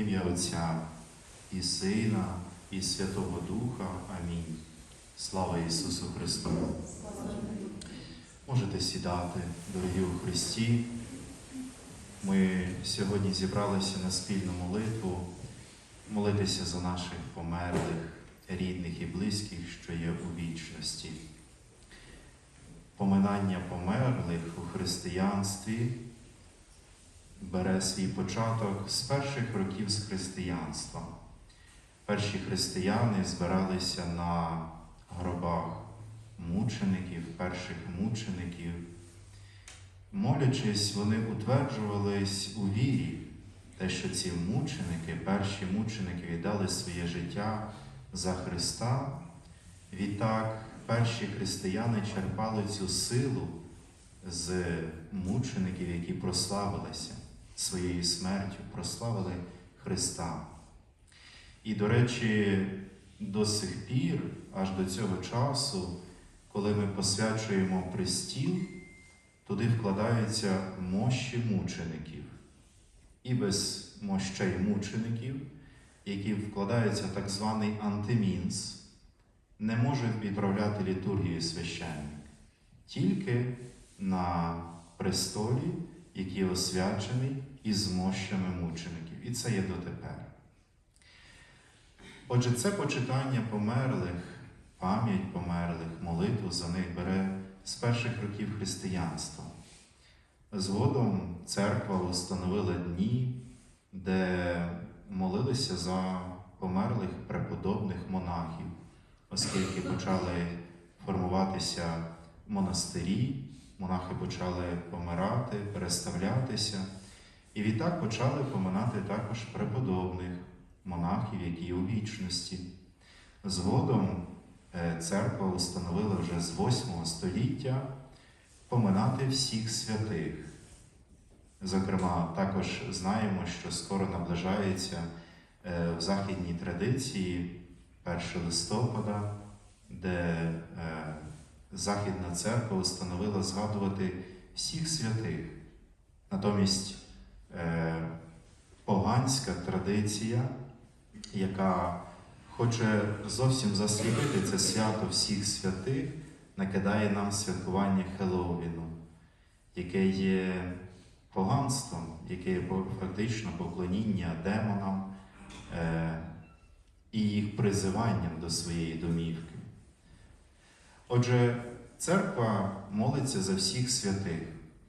ім'я Отця і Сина, і Святого Духа. Амінь. Слава Ісусу Христу! Можете сідати, дорогі у Христі. Ми сьогодні зібралися на спільну молитву, молитися за наших померлих, рідних і близьких, що є у вічності. Поминання померлих у християнстві бере свій початок з перших років з християнства. Перші християни збиралися на гробах мучеників, перших мучеників. Молячись, вони утверджувались у вірі, те, що ці мученики, перші мученики віддали своє життя за Христа. Відтак, перші християни черпали цю силу з мучеників, які прославилися своєю смертю, прославили Христа. І, до речі, до сих пір, аж до цього часу, коли ми посвячуємо престіл, туди вкладаються мощі мучеників. І без мощей мучеників, які вкладаються так званий антимінс, не може відправляти літургію священник. Тільки на престолі, який освячений із мощами мучеників. І це є дотепер. Отже, це почитання померлих, пам'ять померлих, молитву за них бере з перших років християнства. Згодом церква установила дні, де молилися за померлих преподобних монахів, оскільки почали формуватися монастирі, монахи почали помирати, переставлятися, і відтак почали поминати також преподобних монахів, які у вічності. Згодом церква установила вже з 8 століття поминати всіх святих. Зокрема, також знаємо, що скоро наближається в західній традиції 1 листопада, де Західна церква установила згадувати всіх святих. Натомість поганська традиція, яка хоче зовсім засліпити це свято всіх святих, накидає нам святкування Хеллоуіну, яке є поганством, яке є фактично поклоніння демонам е, і їх призиванням до своєї домівки. Отже, церква молиться за всіх святих.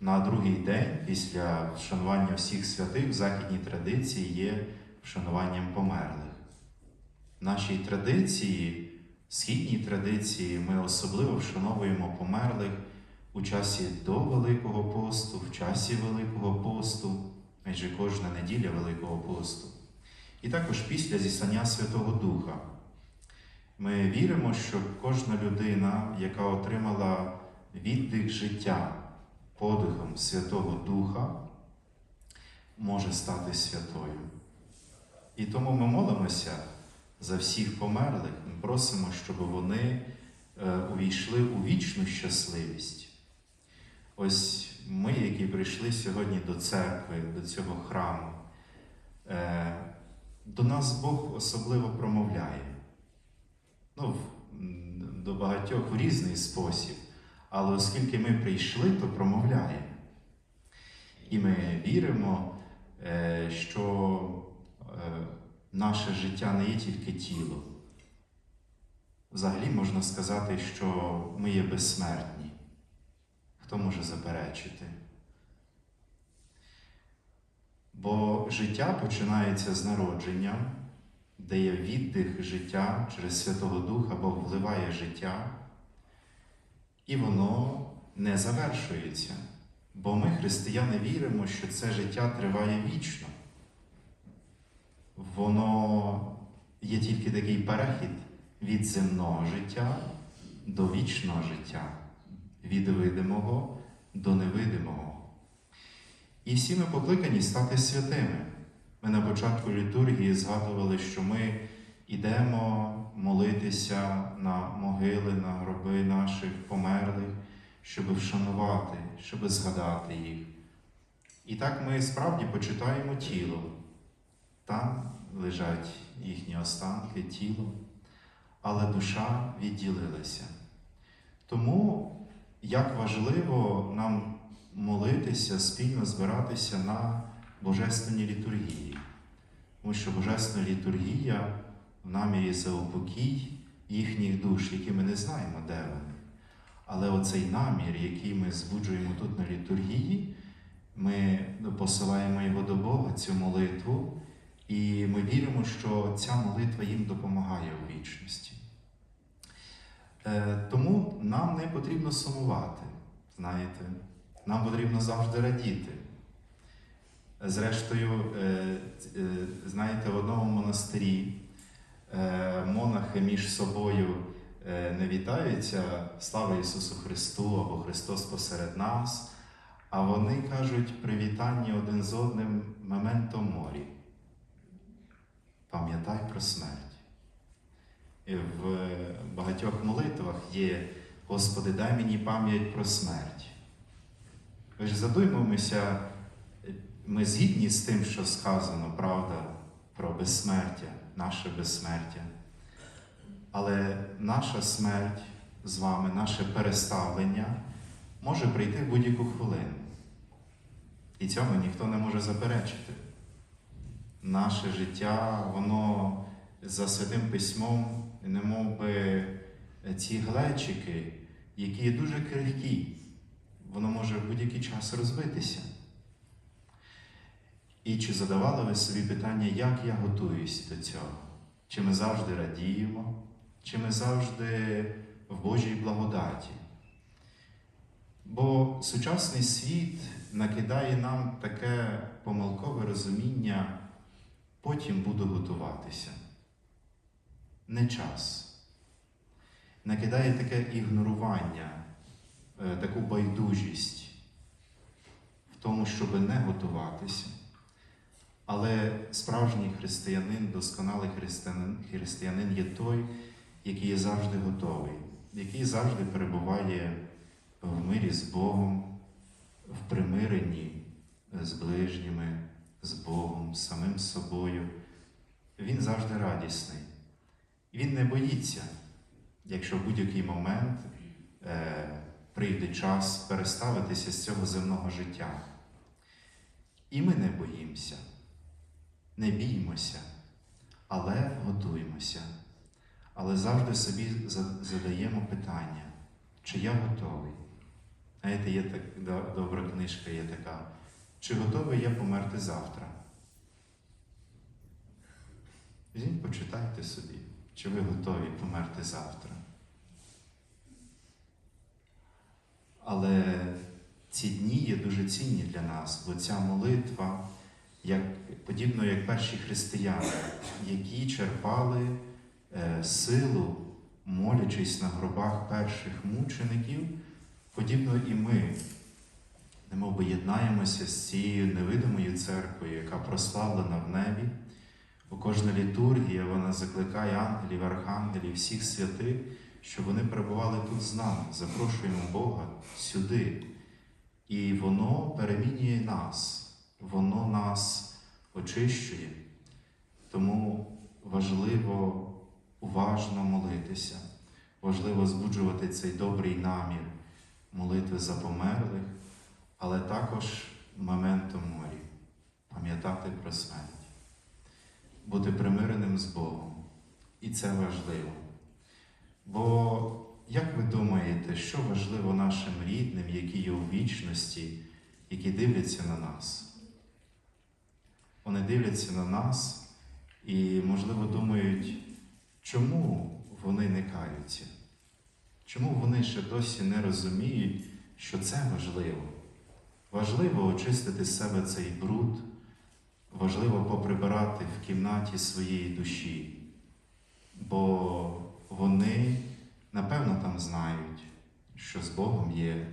На другий день, після вшанування всіх святих, в західній традиції є вшануванням померлих. В нашій традиції, східній традиції, ми особливо вшановуємо померлих у часі до Великого посту, в часі Великого посту, майже кожна неділя Великого посту. І також після зіслання Святого Духа. Ми віримо, що кожна людина, яка отримала віддих життя подихом Святого Духа, може стати святою. І тому ми молимося за всіх померлих, ми просимо, щоб вони увійшли у вічну щасливість. Ось ми, які прийшли сьогодні до церкви, до цього храму, до нас Бог особливо промовляє. Ну, до багатьох в різний спосіб. Але оскільки ми прийшли, то промовляємо. І ми віримо, що наше життя не є тільки тіло. Взагалі можна сказати, що ми є безсмертні. Хто може заперечити? Бо життя починається з народженням, де є віддих життя через Святого Духа, Бог вливає життя, і воно не завершується. Бо ми, християни, віримо, що це життя триває вічно. Воно є тільки такий перехід від земного життя до вічного життя, від видимого до невидимого. І всі ми покликані стати святими. Ми на початку літургії згадували, що ми йдемо молитися на могили, на гроби наших померлих, щоб вшанувати, щоб згадати їх. І так ми справді почитаємо тіло. там лежать їхні останки, тіло, але душа відділилася. Тому як важливо нам молитися, спільно збиратися на Божественній літургії. Тому що Божественна літургія в намірі за упокій їхніх душ, які ми не знаємо, де вони. Але оцей намір, який ми збуджуємо тут на літургії, ми посилаємо його до Бога, цю молитву, і ми віримо, що ця молитва їм допомагає у вічності. Е, Тому нам не потрібно сумувати, знаєте, нам потрібно завжди радіти. Зрештою, е, е, знаєте, в одному монастирі е, монахи між собою не вітаються Слава Ісусу Христу або Христос посеред нас, а вони кажуть привітання один з одним мементо морі. Пам'ятай про смерть. І в багатьох молитвах є Господи, дай мені пам'ять про смерть. Ви ж задумуємося, ми згідні з тим, що сказано, правда, про безсмертя, наше безсмертя. Але наша смерть з вами, наше переставлення може прийти в будь-яку хвилину. І цьому ніхто не може заперечити. Наше життя, воно за святим письмом, не мов би ці глечики, які дуже крихкі, воно може в будь-який час розбитися. І чи задавали ви собі питання, як я готуюсь до цього? Чи ми завжди радіємо, чи ми завжди в Божій благодаті? Бо сучасний світ накидає нам таке помилкове розуміння, потім буду готуватися. Не час. Накидає таке ігнорування, е, таку байдужість в тому, щоб не готуватися. Але справжній християнин, досконалий християнин, християнин є той, який є завжди готовий, який завжди перебуває в мирі з Богом, в примиренні з ближніми, з Богом, з самим собою. Він завжди радісний. Він не боїться, якщо в будь-який момент е, прийде час переставитися з цього земного життя. І ми не боїмося не біймося, але готуємося. Але завжди собі задаємо питання, чи я готовий. Знаєте, є так, добра книжка є така, чи готовий я померти завтра? Візьміть, почитайте собі, чи ви готові померти завтра. Але ці дні є дуже цінні для нас, бо ця молитва як, подібно як перші християни, які черпали е, силу, молячись на гробах перших мучеників, подібно і ми, немов би єднаємося з цією невидимою церквою, яка прославлена в небі. Бо кожна літургія вона закликає ангелів, архангелів, всіх святих, щоб вони перебували тут з нами, запрошуємо Бога сюди. І воно перемінює нас воно нас очищує. Тому важливо уважно молитися, важливо збуджувати цей добрий намір молитви за померлих, але також моментом морі, пам'ятати про смерть, бути примиреним з Богом. І це важливо. Бо, як ви думаєте, що важливо нашим рідним, які є у вічності, які дивляться на нас? Вони дивляться на нас і, можливо, думають, чому вони не каються? Чому вони ще досі не розуміють, що це важливо? Важливо очистити з себе цей бруд, важливо поприбирати в кімнаті своєї душі, бо вони, напевно, там знають, що з Богом є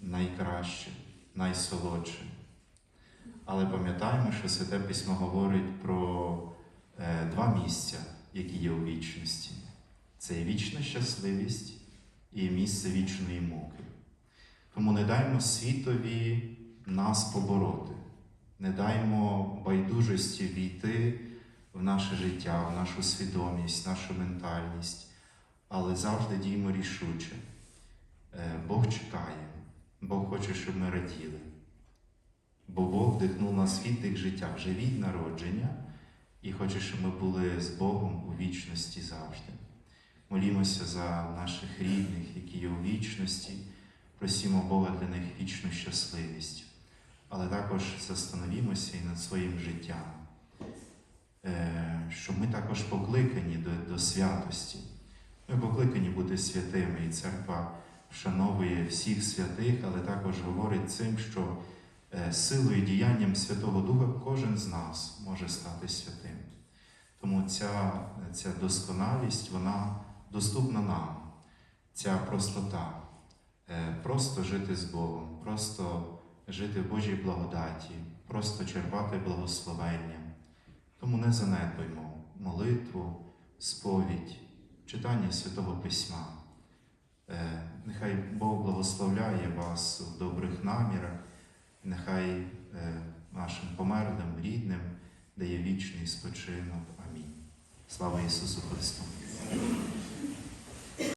найкраще, найсолодше. Але пам'ятаємо, що Святе Письмо говорить про е, два місця, які є у вічності. Це є вічна щасливість і місце вічної муки. Тому не даймо світові нас побороти. Не даймо байдужості війти в наше життя, в нашу свідомість, нашу ментальність, але завжди діємо рішуче. Е, Бог чекає, Бог хоче, щоб ми раділи. Бо Бог вдихнув нас віддих життя. Вже від народження. І хоче, щоб ми були з Богом у вічності завжди. Молімося за наших рідних, які є у вічності, просімо Бога для них вічну щасливість, але також застановімося і над своїм життям, Е, що ми також покликані до, до святості. Ми покликані бути святими, і церква вшановує всіх святих, але також говорить цим, що силою і діянням Святого Духа кожен з нас може стати святим. Тому ця, ця досконалість, вона доступна нам, ця простота, Е, просто жити з Богом, просто жити в Божій благодаті, просто черпати благословення. Тому не занедбаймо молитву, сповідь, читання Святого Письма. Е, Нехай Бог благословляє вас в добрих намірах, нехай е, нашим померлим, рідним дає вічний спочинок. Амінь. Слава Ісусу Христу!